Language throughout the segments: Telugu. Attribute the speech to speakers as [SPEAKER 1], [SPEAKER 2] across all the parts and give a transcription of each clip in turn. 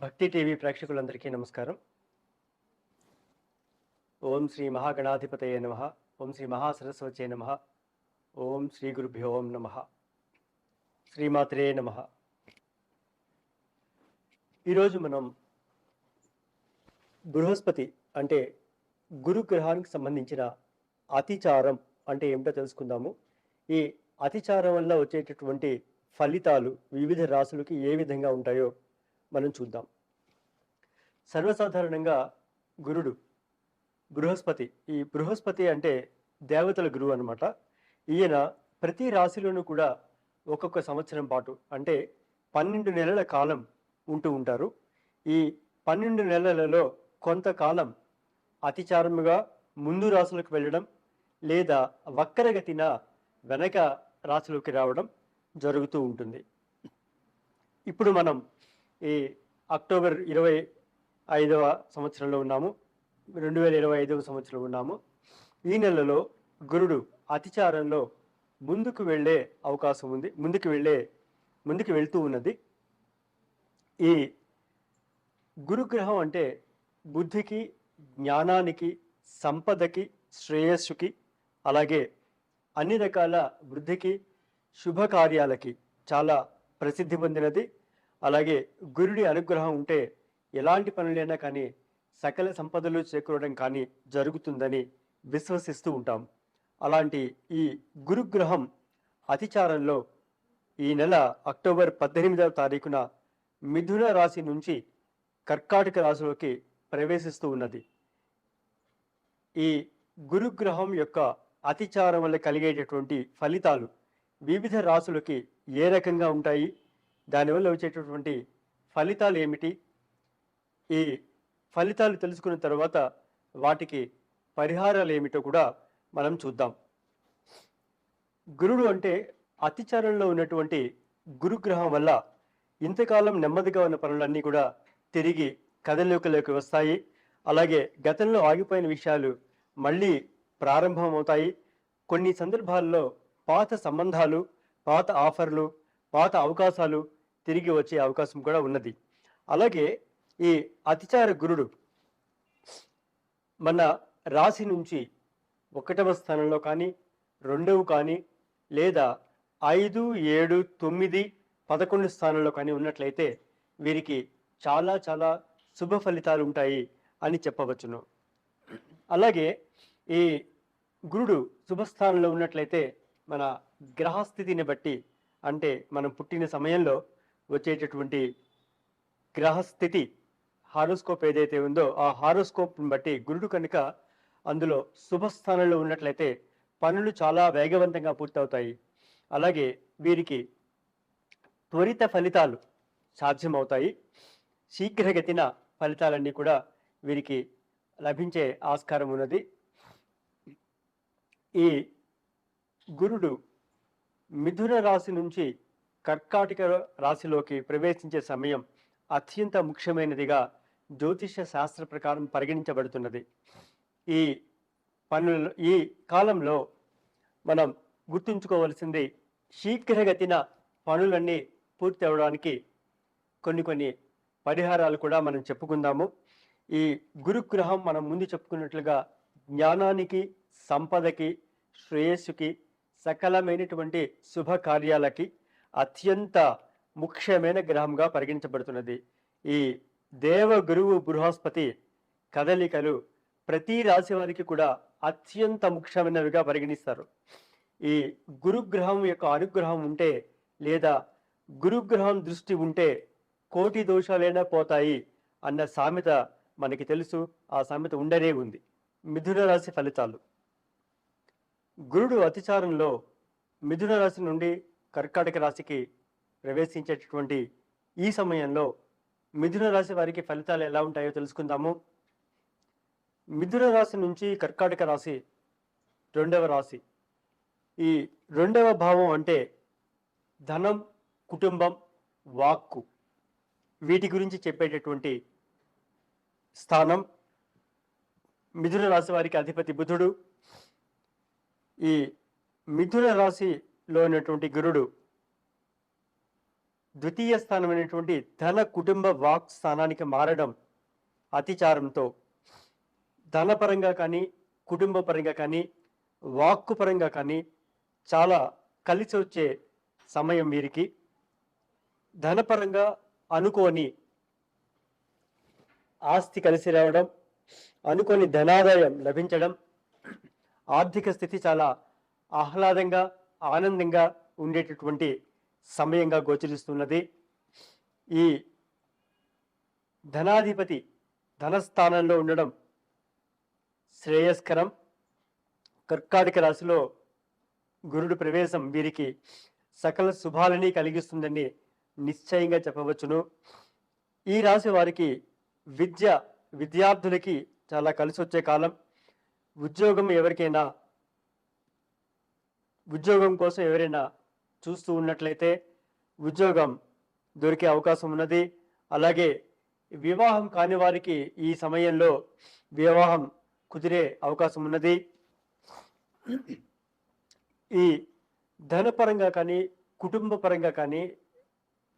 [SPEAKER 1] భక్తి టీవీ ప్రేక్షకులందరికీ నమస్కారం. ఓం శ్రీ మహాగణాధిపతయ నమ. ఓం శ్రీ మహాసరస్వతే నమ. ఓం శ్రీ గురుభ్యో ఓం నమ. శ్రీమాత్రే నమ. ఈరోజు మనం బృహస్పతి అంటే గురుగ్రహానికి సంబంధించిన అతిచారం అంటే ఏమిటో తెలుసుకుందాము. ఈ అతిచారం వల్ల వచ్చేటటువంటి ఫలితాలు వివిధ రాసులకి ఏ విధంగా ఉంటాయో మనం చూద్దాం. సర్వసాధారణంగా గురుడు బృహస్పతి ఈ బృహస్పతి అంటే దేవతల గురువు అనమాట ఈయన ప్రతి రాశిలోనూ కూడా ఒక్కొక్క సంవత్సరం పాటు అంటే పన్నెండు నెలల కాలం ఉంటూ ఉంటారు. ఈ పన్నెండు నెలలలో కొంతకాలం అతిచారముగా ముందు రాశులకు వెళ్ళడం లేదా వక్రగతిన వెనక రాశిలోకి రావడం జరుగుతూ ఉంటుంది. ఇప్పుడు మనం ఈ అక్టోబర్ ఇరవై ఐదవ సంవత్సరంలో ఉన్నాము. రెండు వేల ఇరవై ఐదవ సంవత్సరంలో ఉన్నాము. ఈ నెలలో గురుడు అతిచారంలో ముందుకు వెళ్ళే అవకాశం ఉంది. ముందుకు వెళ్ళే ముందుకు వెళ్తూ ఉన్నది. ఈ గురుగ్రహం అంటే బుద్ధికి జ్ఞానానికి సంపదకి శ్రేయస్సుకి అలాగే అన్ని రకాల వృద్ధికి శుభకార్యాలకి చాలా ప్రసిద్ధి పొందినది. అలాగే గురుడి అనుగ్రహం ఉంటే ఎలాంటి పనులైనా కానీ సకల సంపదలు చేకూరడం కానీ జరుగుతుందని విశ్వసిస్తూ ఉంటాం. అలాంటి ఈ గురుగ్రహం అతిచారంలో ఈ నెల అక్టోబర్ పద్దెనిమిదవ తారీఖున మిథున రాశి నుంచి కర్కాటక రాశిలోకి ప్రవేశిస్తూ ఉన్నది. ఈ గురుగ్రహం యొక్క అతిచారం వల్ల కలిగేటటువంటి ఫలితాలు వివిధ రాశులకి ఏ రకంగా ఉంటాయి? దానివల్ల వచ్చేటటువంటి ఫలితాలు ఏమిటి? ఈ ఫలితాలు తెలుసుకున్న తర్వాత వాటికి పరిహారాలు ఏమిటో కూడా మనం చూద్దాం. గురుడు అంటే అతిచారంలో ఉన్నటువంటి గురుగ్రహం వల్ల ఇంతకాలం నెమ్మదిగా ఉన్న పనులన్నీ కూడా తిరిగి కథలోకిలోకి వస్తాయి. అలాగే గతంలో ఆగిపోయిన విషయాలు మళ్ళీ ప్రారంభమవుతాయి. కొన్ని సందర్భాల్లో పాత సంబంధాలు పాత ఆఫర్లు పాత అవకాశాలు తిరిగి వచ్చే అవకాశం కూడా ఉన్నది. అలాగే ఈ అతిచార గురుడు మన రాశి నుంచి ఒకటవ స్థానంలో కానీ రెండవ కానీ లేదా ఐదు ఏడు తొమ్మిది పదకొండు స్థానంలో కానీ ఉన్నట్లయితే వీరికి చాలా చాలా శుభ ఫలితాలు ఉంటాయి అని చెప్పవచ్చును. అలాగే ఈ గురుడు శుభస్థానంలో ఉన్నట్లయితే మన గ్రహస్థితిని బట్టి అంటే మనం పుట్టిన సమయంలో వచ్చేటటువంటి గ్రహస్థితి హారోస్కోప్ ఏదైతే ఉందో ఆ హారోస్కోప్ని బట్టి గురుడు కనుక అందులో శుభస్థానంలో ఉన్నట్లయితే పనులు చాలా వేగవంతంగా పూర్తవుతాయి. అలాగే వీరికి త్వరిత ఫలితాలు సాధ్యమవుతాయి. శీఘ్రగతిన ఫలితాలన్నీ కూడా వీరికి లభించే ఆస్కారం ఉన్నది. ఈ గురుడు మిథున రాశి నుంచి కర్కాటక రాశిలోకి ప్రవేశించే సమయం అత్యంత ముఖ్యమైనదిగా జ్యోతిష శాస్త్ర ప్రకారం పరిగణించబడుతున్నది. ఈ పనుల ఈ కాలంలో మనం గుర్తుంచుకోవలసింది శీఘ్రగతిన పనులన్నీ పూర్తి అవడానికి కొన్ని కొన్ని పరిహారాలు కూడా మనం చెప్పుకుందాము. ఈ గురుగ్రహం మనం ముందు చెప్పుకున్నట్లుగా జ్ఞానానికి సంపదకి శ్రేయస్సుకి సకలమైనటువంటి శుభకార్యాలకి అత్యంత ముఖ్యమైన గ్రహంగా పరిగణించబడుతున్నది. ఈ దేవ గురువు బృహస్పతి కదలికలు ప్రతి రాశి వారికి కూడా అత్యంత ముఖ్యమైనవిగా పరిగణిస్తారు. ఈ గురుగ్రహం యొక్క అనుగ్రహం ఉంటే లేదా గురుగ్రహం దృష్టి ఉంటే కోటి దోషాలైనా పోతాయి అన్న సామెత మనకి తెలుసు. ఆ సామెత ఉండనే ఉంది. మిథున రాశి ఫలితాలు. గురుడు అతిచారంలో మిథున రాశి నుండి కర్కాటక రాశికి ప్రవేశించేటటువంటి ఈ సమయంలో మిథున రాశి వారికి ఫలితాలు ఎలా ఉంటాయో తెలుసుకుందాము. మిథున రాశి నుంచి కర్కాటక రాశి రెండవ రాశి. ఈ రెండవ భావం అంటే ధనం కుటుంబం వాక్కు. వీటి గురించి చెప్పేటటువంటి స్థానం. మిథున రాశి వారికి అధిపతి బుధుడు. ఈ మిథున రాశి ఉన్నటువంటి గురుడు. ద్వితీయ స్థానమైనటువంటి ధన కుటుంబ వాక్ స్థానానికి మారడం అతిచారంతో ధనపరంగా కానీ కుటుంబ పరంగా కానీ వాక్కు పరంగా కానీ చాలా కలిసి వచ్చే సమయం వీరికి. ధనపరంగా అనుకోని ఆస్తి కలిసి రావడం అనుకోని ధనాదాయం లభించడం ఆర్థిక స్థితి చాలా ఆహ్లాదంగా ఆనందంగా ఉండేటటువంటి సమయంగా గోచరిస్తున్నది. ఈ ధనాధిపతి ధనస్థానంలో ఉండడం శ్రేయస్కరం. కర్కాటక రాశిలో గురుడు ప్రవేశం వీరికి సకల శుభాలని కలిగిస్తుందని నిశ్చయంగా చెప్పవచ్చును. ఈ రాశి వారికి విద్య విద్యార్థులకి చాలా కలిసి వచ్చే కాలం. ఉద్యోగం ఎవరికైనా ఉద్యోగం కోసం ఎవరైనా చూస్తూ ఉన్నట్లయితే ఉద్యోగం దొరికే అవకాశం ఉన్నది. అలాగే వివాహం కాని వారికి ఈ సమయంలో వివాహం కుదిరే అవకాశం ఉన్నది. ఈ ధనపరంగా కానీ కుటుంబ పరంగా కానీ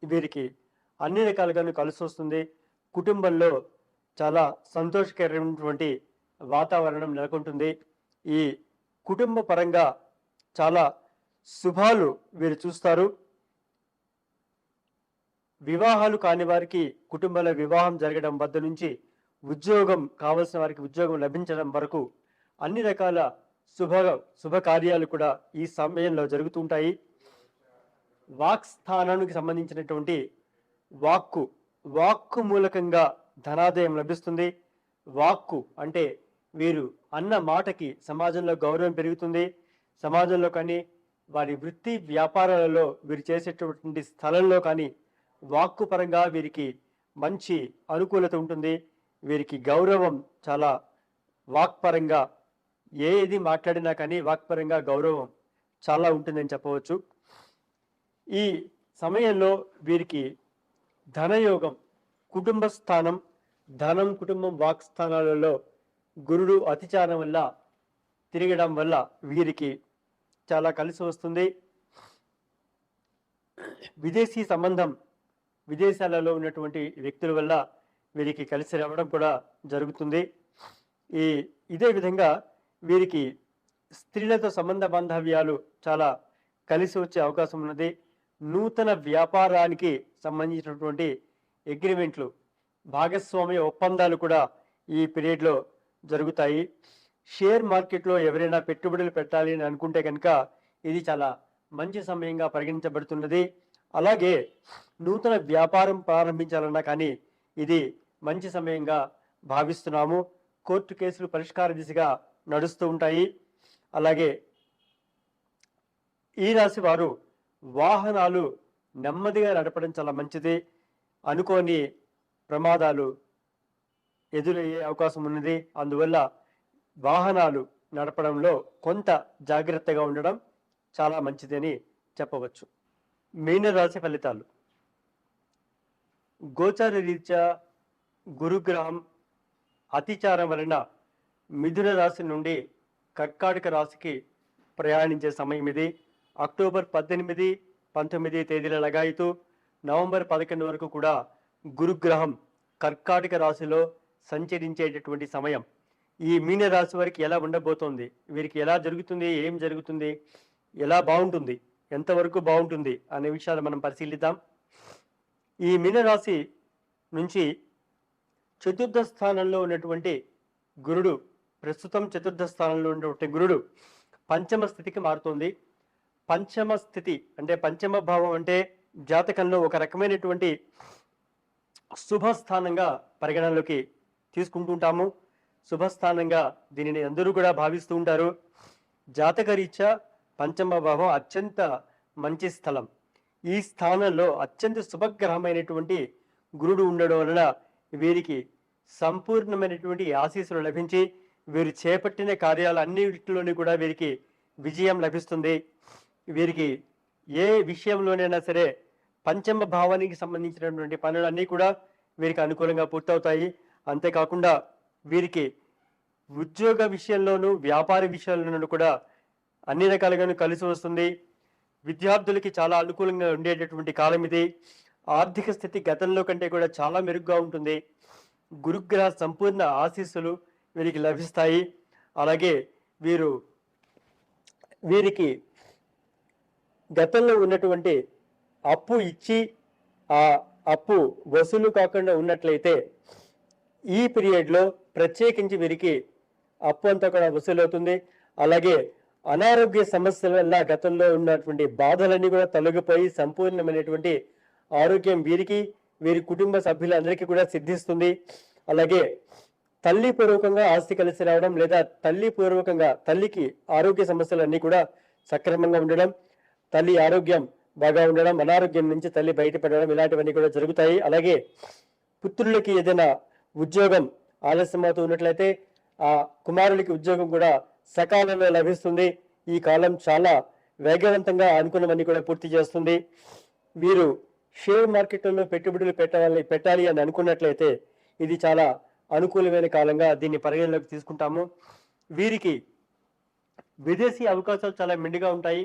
[SPEAKER 1] వీరికి అన్ని రకాలుగాను కలిసి వస్తుంది. కుటుంబంలో చాలా సంతోషకరమైనటువంటి వాతావరణం నెలకొంటుంది. ఈ కుటుంబ పరంగా చాలా శుభాలు వీరు చూస్తారు. వివాహాలు కాని వారికి కుటుంబంలో వివాహం జరగడం వద్ద నుంచి ఉద్యోగం కావలసిన వారికి ఉద్యోగం లభించడం వరకు అన్ని రకాల శుభ శుభకార్యాలు కూడా ఈ సమయంలో జరుగుతుంటాయి వాక్ స్థానానికి సంబంధించినటువంటి వాక్కు వాక్కు మూలకంగా ధనాదాయం లభిస్తుంది. వాక్కు అంటే వీరు అన్న మాటకి సమాజంలో గౌరవం పెరుగుతుంది. సమాజంలో కానీ వారి వృత్తి వ్యాపారాలలో వీరు చేసేటటువంటి స్థలంలో కానీ వాక్కు పరంగా వీరికి మంచి అనుకూలత ఉంటుంది. వీరికి గౌరవం చాలా వాక్పరంగా ఏది మాట్లాడినా కానీ వాక్పరంగా గౌరవం చాలా ఉంటుందని చెప్పవచ్చు. ఈ సమయంలో వీరికి ధనయోగం కుటుంబ స్థానం ధనం కుటుంబం వాక్ స్థానాలలో గురుడు అతిచారం వల్ల తిరగడం వల్ల వీరికి చాలా కలిసి వస్తుంది. విదేశీ సంబంధం విదేశాలలో ఉన్నటువంటి వ్యక్తుల వల్ల వీరికి కలిసి రావడం కూడా జరుగుతుంది. ఈ ఇదే విధంగా వీరికి స్త్రీలతో సంబంధ బాంధవ్యాలు చాలా కలిసి వచ్చే అవకాశం ఉన్నది. నూతన వ్యాపారానికి సంబంధించినటువంటి అగ్రిమెంట్లు భాగస్వామ్య ఒప్పందాలు కూడా ఈ పీరియడ్లో జరుగుతాయి. షేర్ మార్కెట్లో ఎవరైనా పెట్టుబడులు పెట్టాలి అని అనుకుంటే కనుక ఇది చాలా మంచి సమయంగా పరిగణించబడుతున్నది. అలాగే నూతన వ్యాపారం ప్రారంభించాలన్నా కానీ ఇది మంచి సమయంగా భావిస్తున్నాము. కోర్టు కేసులు పరిష్కార దిశగా నడుస్తూ ఉంటాయి. అలాగే ఈ రాశి వారు వాహనాలు నెమ్మదిగా నడపడం చాలా మంచిది. అనుకోని ప్రమాదాలు ఎదురయ్యే అవకాశం ఉన్నది. అందువల్ల వాహనాలు నడపడంలో కొంత జాగ్రత్తగా ఉండడం చాలా మంచిదని చెప్పవచ్చు. మీనరాశి ఫలితాలు. గోచార రీత్యా గురుగ్రహం అతిచారం వలన మిథున రాశి నుండి కర్కాటక రాశికి ప్రయాణించే సమయం ఇది. అక్టోబర్ పద్దెనిమిది పంతొమ్మిది తేదీల లగాయితూ నవంబర్ పదకొండు వరకు కూడా గురుగ్రహం కర్కాటక రాశిలో సంచరించేటటువంటి సమయం. ఈ మీన రాశి వారికి ఎలా ఉండబోతోంది? వీరికి ఎలా జరుగుతుంది? ఏం జరుగుతుంది? ఎలా బాగుంటుంది? ఎంతవరకు బాగుంటుంది? అనే విషయాలు మనం పరిశీలిద్దాం. ఈ మీనరాశి నుంచి చతుర్థ స్థానంలో ఉన్నటువంటి గురుడు ప్రస్తుతం చతుర్థ స్థానంలో ఉన్నటువంటి గురుడు పంచమ స్థితికి మారుతుంది. పంచమ స్థితి అంటే పంచమ భావం అంటే జాతకంలో ఒక రకమైనటువంటి శుభస్థానంగా పరిగణనలోకి తీసుకుంటుంటాము. శుభస్థానంగా దీనిని అందరూ కూడా భావిస్తూ ఉంటారు. జాతకరీత్యా పంచమ భావం అత్యంత మంచి స్థలం. ఈ స్థానంలో అత్యంత శుభగ్రహమైనటువంటి గురుడు ఉండడం వలన వీరికి సంపూర్ణమైనటువంటి ఆశీస్సులు లభించి వీరు చేపట్టిన కార్యాలు అన్నిటిలోని కూడా వీరికి విజయం లభిస్తుంది. వీరికి ఏ విషయంలోనైనా సరే పంచమ భావానికి సంబంధించినటువంటి పనులన్నీ కూడా వీరికి అనుకూలంగా పూర్తవుతాయి. అంతేకాకుండా వీరికి ఉద్యోగ విషయంలోనూ వ్యాపార విషయాల్లోనూ కూడా అన్ని రకాలుగాను కలిసి వస్తుంది. విద్యార్థులకి చాలా అనుకూలంగా ఉండేటటువంటి కాలం ఇది. ఆర్థిక స్థితి గతంలో కంటే కూడా చాలా మెరుగ్గా ఉంటుంది. గురుగ్రహ సంపూర్ణ ఆశీస్సులు వీరికి లభిస్తాయి. అలాగే వీరు వీరికి గతంలో ఉన్నటువంటి అప్పు ఇచ్చి ఆ అప్పు వసూలు కాకుండా ఉన్నట్లయితే ఈ పీరియడ్లో ప్రత్యేకించి వీరికి అప్పు అంతా కూడా వసూలవుతుంది అలాగే అనారోగ్య సమస్యల వల్ల గతంలో ఉన్నటువంటి బాధలన్నీ కూడా తొలగిపోయి సంపూర్ణమైనటువంటి ఆరోగ్యం వీరికి వీరి కుటుంబ సభ్యులందరికీ కూడా సిద్ధిస్తుంది. అలాగే తల్లి పూర్వకంగా ఆస్తి కలిసి రావడం లేదా తల్లి పూర్వకంగా తల్లికి ఆరోగ్య సమస్యలన్నీ కూడా సక్రమంగా ఉండడం తల్లి ఆరోగ్యం బాగా ఉండడం అనారోగ్యం నుంచి తల్లి బయటపడడం ఇలాంటివన్నీ కూడా జరుగుతాయి. అలాగే పుత్రులకి ఏదైనా ఉద్యోగం ఆలస్యమవుతూ ఉన్నట్లయితే ఆ కుమారులకి ఉద్యోగం కూడా సకాలంలో లభిస్తుంది. ఈ కాలం చాలా వేగవంతంగా అనుకున్నవన్నీ కూడా పూర్తి చేస్తుంది. వీరు షేర్ మార్కెట్లలో పెట్టుబడులు పెట్టాలి పెట్టాలి అని అనుకున్నట్లయితే ఇది చాలా అనుకూలమైన కాలంగా దీన్ని పరిగణలోకి తీసుకుంటాము. వీరికి విదేశీ అవకాశాలు చాలా మెండుగా ఉంటాయి.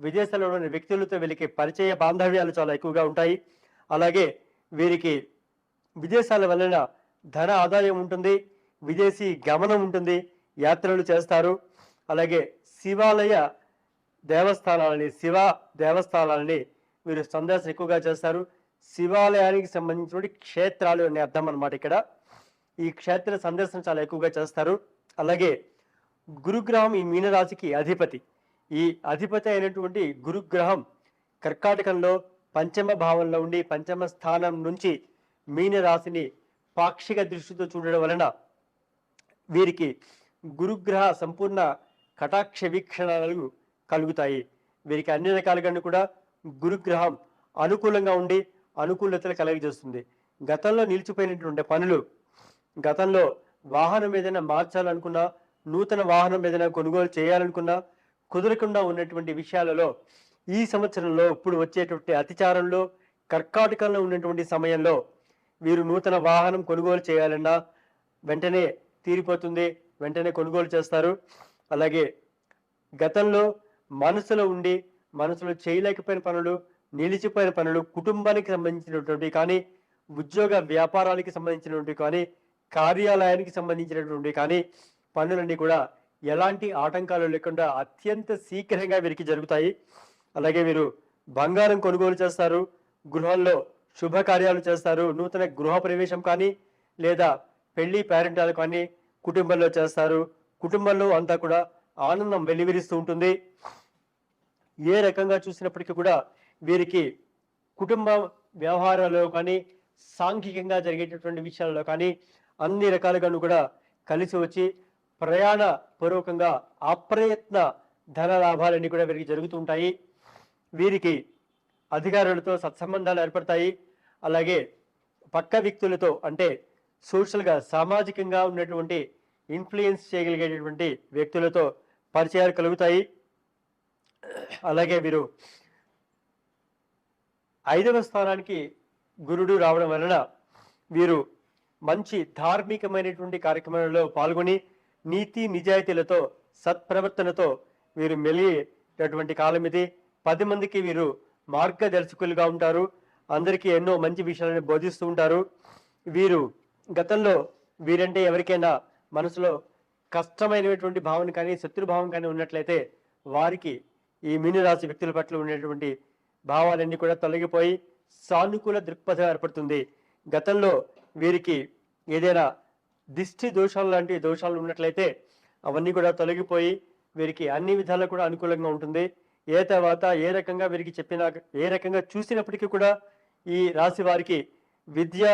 [SPEAKER 1] విదేశాల్లో ఉన్న వ్యక్తులతో వీరికి పరిచయ బాంధవ్యాలు చాలా ఎక్కువగా ఉంటాయి. అలాగే వీరికి విదేశాల వలన ధన ఆదాయం ఉంటుంది విదేశీ గమనం ఉంటుంది యాత్రలు చేస్తారు. అలాగే శివాలయ దేవస్థానాలని శివ దేవస్థానాలని వీరు సందర్శన ఎక్కువగా చేస్తారు. శివాలయానికి సంబంధించినటువంటి క్షేత్రాలు అనే అర్థం అనమాట ఇక్కడ. ఈ క్షేత్ర సందర్శన చాలా ఎక్కువగా చేస్తారు. అలాగే గురుగ్రహం ఈ మీనరాశికి అధిపతి. ఈ అధిపతి అయినటువంటి గురుగ్రహం కర్కాటకంలో పంచమ భావంలో ఉండి పంచమ స్థానం నుంచి మీనరాశిని పాక్షిక దృష్టితో చూడడం వలన వీరికి గురుగ్రహ సంపూర్ణ కటాక్ష వీక్షణాలు కలుగుతాయి. వీరికి అన్ని రకాలుగానే కూడా గురుగ్రహం అనుకూలంగా ఉండి అనుకూలతలు కలగజేస్తుంది. గతంలో నిలిచిపోయినటువంటి పనులు గతంలో వాహనం ఏదైనా మార్చాలనుకున్నా నూతన వాహనం ఏదైనా కొనుగోలు చేయాలనుకున్నా కుదరకుండా ఉన్నటువంటి విషయాలలో ఈ సంవత్సరంలో ఇప్పుడు వచ్చేటువంటి అతిచారంలో కర్కాటకంలో ఉన్నటువంటి సమయంలో వీరు నూతన వాహనం కొనుగోలు చేయాలన్నా వెంటనే తీరిపోతుంది వెంటనే కొనుగోలు చేస్తారు. అలాగే గతంలో మనసులో ఉండి మనసులో చేయలేకపోయిన పనులు నిలిచిపోయిన పనులు కుటుంబానికి సంబంధించినటువంటి కానీ ఉద్యోగ వ్యాపారాలకి సంబంధించినటువంటి కానీ కార్యాలయానికి సంబంధించినటువంటి కానీ పనులన్నీ కూడా ఎలాంటి ఆటంకాలు లేకుండా అత్యంత శీఘ్రంగా వీరికి జరుగుతాయి. అలాగే వీరు బంగారం కొనుగోలు చేస్తారు. గృహంలో శుభకార్యాలు చేస్తారు. నూతన గృహ ప్రవేశం కానీ లేదా పెళ్ళి పేరెంటాలు కానీ కుటుంబంలో చేస్తారు. కుటుంబంలో అంతా కూడా ఆనందం వెలివిరిస్తూ ఉంటుంది. ఏ రకంగా చూసినప్పటికీ కూడా వీరికి కుటుంబ వ్యవహారాల్లో కానీ సాంఘికంగా జరిగేటటువంటి విషయాల్లో కానీ అన్ని రకాలుగాను కూడా కలిసి వచ్చి ప్రయాణ పూర్వకంగా అప్రయత్న ధన లాభాలన్నీ కూడా వీరికి జరుగుతూ ఉంటాయి. వీరికి అధికారులతో సత్సంబంధాలు ఏర్పడతాయి. అలాగే పక్క వ్యక్తులతో అంటే సోషల్గా సామాజికంగా ఉన్నటువంటి ఇన్ఫ్లుయెన్స్ చేయగలిగేటటువంటి వ్యక్తులతో పరిచయాలు కలుగుతాయి. అలాగే వీరు ఐదవ స్థానానికి గురుడు రావడం వలన వీరు మంచి ధార్మికమైనటువంటి కార్యక్రమాలలో పాల్గొని నీతి నిజాయితీలతో సత్ప్రవర్తనతో వీరు మెలిగేటటువంటి కాలం ఇది. పది మందికి వీరు మార్గదర్శకులుగా ఉంటారు. అందరికీ ఎన్నో మంచి విషయాలను బోధిస్తూ ఉంటారు. వీరు గతంలో వీరంటే ఎవరికైనా మనసులో కష్టమైనటువంటి భావన కానీ శత్రుభావం కానీ ఉన్నట్లయితే వారికి ఈ మీనరాశి వ్యక్తుల పట్ల ఉండేటువంటి భావాలన్నీ కూడా తొలగిపోయి సానుకూల దృక్పథం ఏర్పడుతుంది. గతంలో వీరికి ఏదైనా దిష్టి దోషాలు లాంటి దోషాలు ఉన్నట్లయితే అవన్నీ కూడా తొలగిపోయి వీరికి అన్ని విధాలు కూడా అనుకూలంగా ఉంటుంది. ఏ తర్వాత ఏ రకంగా వీరికి చెప్పినా ఏ రకంగా చూసినప్పటికీ కూడా ఈ రాశి వారికి విద్య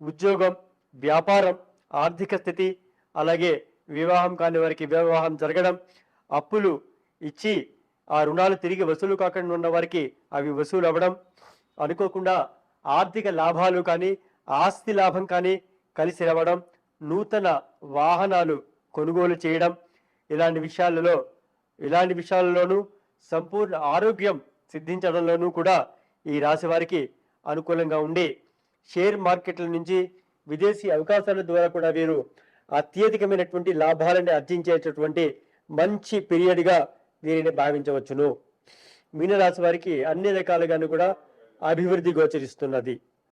[SPEAKER 1] ఉద్యోగం వ్యాపారం ఆర్థిక స్థితి అలాగే వివాహం కాని వారికి వివాహం జరగడం అప్పులు ఇచ్చి ఆ రుణాలు తిరిగి వసూలు కాకుండా ఉన్న వారికి అవి వసూలు అవ్వడం అనుకోకుండా ఆర్థిక లాభాలు కానీ ఆస్తి లాభం కానీ కలిసి రావడం నూతన వాహనాలు కొనుగోలు చేయడం ఇలాంటి విషయాలలో ఇలాంటి విషయాలలోనూ సంపూర్ణ ఆరోగ్యం సిద్ధించడంలోనూ కూడా ఈ రాశి వారికి అనుకూలంగా ఉండి షేర్ మార్కెట్ల నుంచి విదేశీ అవకాశాల ద్వారా కూడా వీరు అత్యధికమైనటువంటి లాభాలను అర్జించేటటువంటి మంచి పీరియడ్గా వీరిని భావించవచ్చును. మీనరాశి వారికి అన్ని రకాలుగాను కూడా అభివృద్ధి గోచరిస్తున్నది.